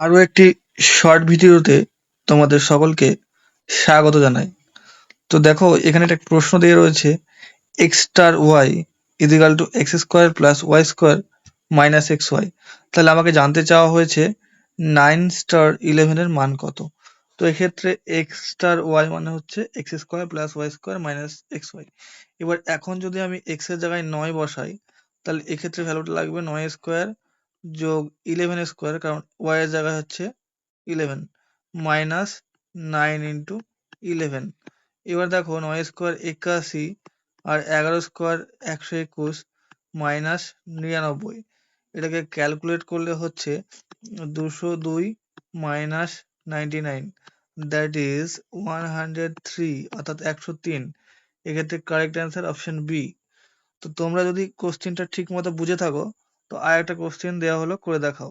আরও একটি শর্ট ভিডিওতে তোমাদের সকলকে স্বাগত জানাই। তো দেখো, এখানে একটা প্রশ্ন দিয়ে রয়েছে x star y equal to x square plus y square minus x y তাহলে আমাকে জানতে চাওয়া হয়েছে নাইন স্টার ইলেভেনের মান কত? তো এক্ষেত্রে এক্স স্টার ওয়াই মানে হচ্ছে x square plus y square minus x y এবার এখন যদি আমি এক্সের জায়গায় নয় বসাই, তাহলে এক্ষেত্রে ভ্যালুটা লাগবে নয় স্কোয়ার যোগ ইলেভেন স্কোয়ার কারণ ওয়াই এর জায়গায় হচ্ছে eleven minus nine into eleven এবার দেখো নয় স্কোয়ার একাশি আর এগারো স্কোয়ার একশো একুশ মাইনাস নিরানব্বই। এটাকে ক্যালকুলেট করলে হচ্ছে দুশো দুই minus ninety nine that is one hundred three অর্থাৎ একশো তিন। এক্ষেত্রে কারেক্ট অ্যান্সার অপশন বি তো তোমরা যদি কোশ্চেনটা ঠিক মতো বুঝে থাকো তো আর একটা কোশ্চেন দেওয়া হলো করে দেখাও।